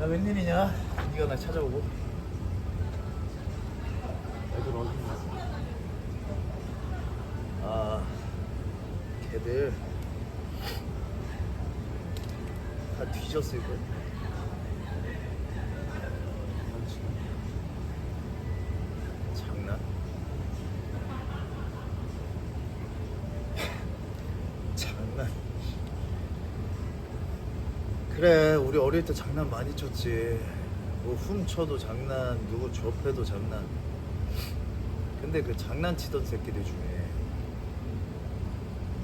야 웬일이냐? 네가 날 찾아오고 애들 어디 있냐? 아 걔들 다 뒤졌을걸? 그렇지. 장난? 장난 그래 우리 어릴 때 장난 많이 쳤지 뭐 훔쳐도 장난 누구 접해도 장난 근데 그 장난치던 새끼들 중에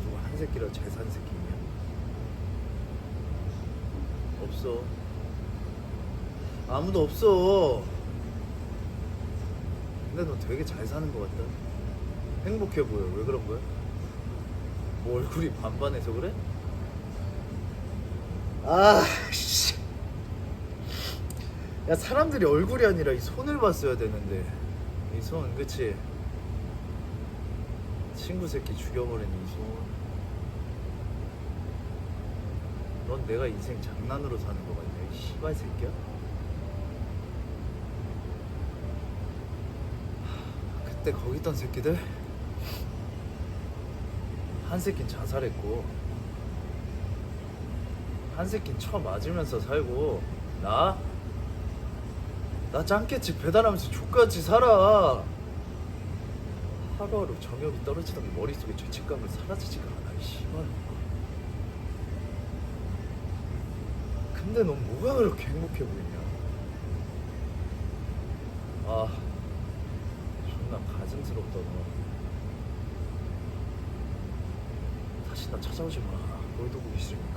누구 한 새끼라 재산 새끼 있냐? 없어 아무도 없어 근데 너 되게 잘 사는 것 같다 행복해 보여 왜 그런 거야? 뭐 얼굴이 반반해서 그래? 아, 씨. 야, 사람들이 얼굴이 아니라 이 손을 봤어야 되는데. 이 손, 그치? 친구 새끼 죽여버린 이 손. 넌 내가 인생 장난으로 사는 거 같냐, 이 씨발 새끼야? 하, 그때 거기 있던 새끼들? 한 새끼는 자살했고, 한 새끼는 쳐 맞으면서 살고 나? 나 짱깨집 배달하면서 족같이 살아. 하루하루 정엽이 떨어지던 게 머릿속에 죄책감을 사라지지가 않아 이 씨발. 근데 넌 뭐가 그렇게 행복해 보이냐? 아 존나 가증스럽다 너. 다시 나 찾아오지 마. 너희도 보기 싫으면